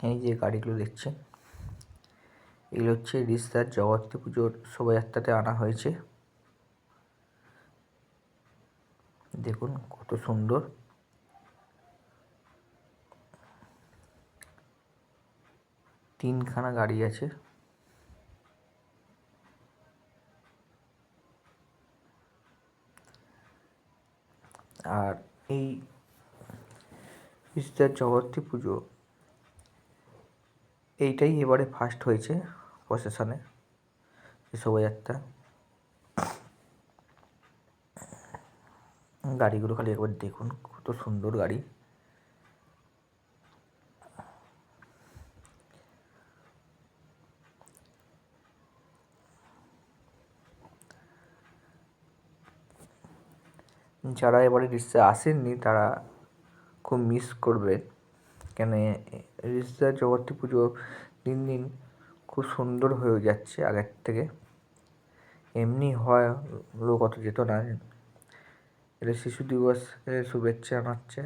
এই যে গাড়িগুলো দেখছেন, এগুলো হচ্ছে রিস্তার জগদ্ধাত্রী পুজোর শোভাযাত্রাতে আনা হয়েছে। দেখুন কত সুন্দর। তিনখানা গাড়ি আছে। আর এই ইস্টার জগদ্ধাত্রী পুজো এইটাই এবারে ফার্স্ট হয়েছে প্রসেশনে শোভাযাত্রা। গাড়িগুলো খালি একবার দেখুন, কত সুন্দর গাড়ি। যারা এবারে রিক্সা আসেননি, তারা খুব মিস করবেন। কেন রিক্সা জগতী পুজো দিন দিন খুব সুন্দর হয়ে যাচ্ছে আগের থেকে। এমনি হয়, লোক অত যেত না এটা শিশু দিবসের শুভেচ্ছা জানাচ্ছে।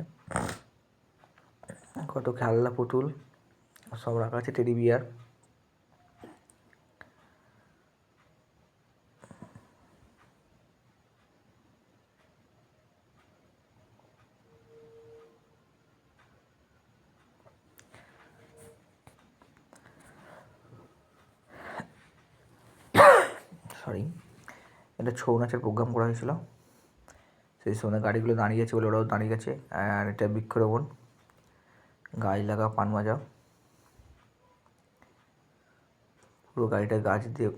কত খেলনা পুতুল, সব রাখা আছে টেডি বিয়ার। সরি এটা ছৌ নাচের প্রোগ্রাম করা হয়েছিল। সেই সময় গাড়িগুলো দাঁড়িয়ে আছে বলে ওরাও দাঁড়িয়ে গেছে। আর এটা বৃক্ষরোপণ। গাছ লাগা, পান মাজা। পুরো গাড়িটা গাছ দিয়ে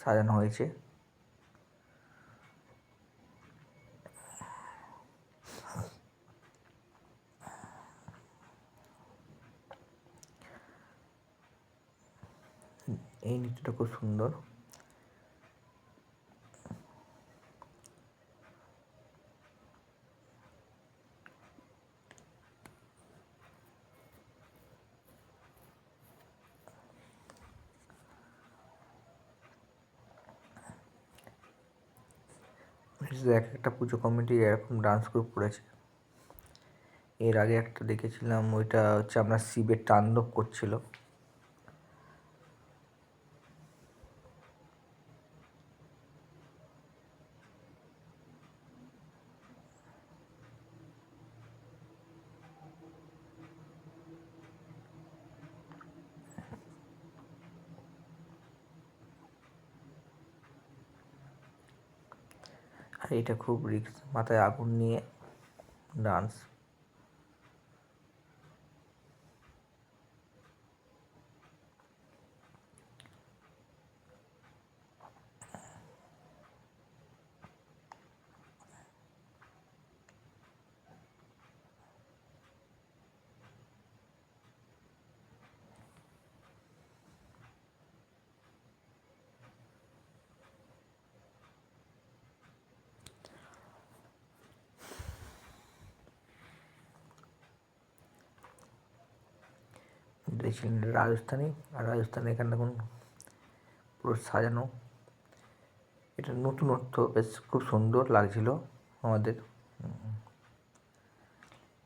সাজানো হয়েছে। এই নৃত্যটা খুব সুন্দর। এক একটা পুজো কমিটি এরকম ডান্স গ্রুপ করেছে। এর আগে একটা দেখেছিলাম, ওইটা হচ্ছে আপনার শিবের তাণ্ডব করছিল। এটা খুব রিস্ক মাথায় আগুন নিয়ে ডান্স দেখছিলেন রাজস্থানী, আর রাজস্থানে এখানে দেখুন পুরো সাজানো। এটা নতুনত্ব বেশ খুব সুন্দর লাগছিল আমাদের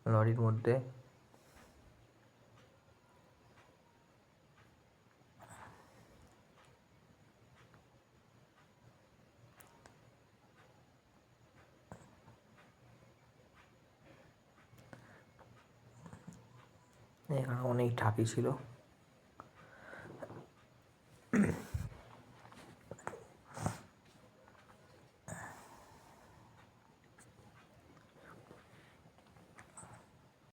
লরির মধ্যে। এখানে অনেক ঢাকি ছিল।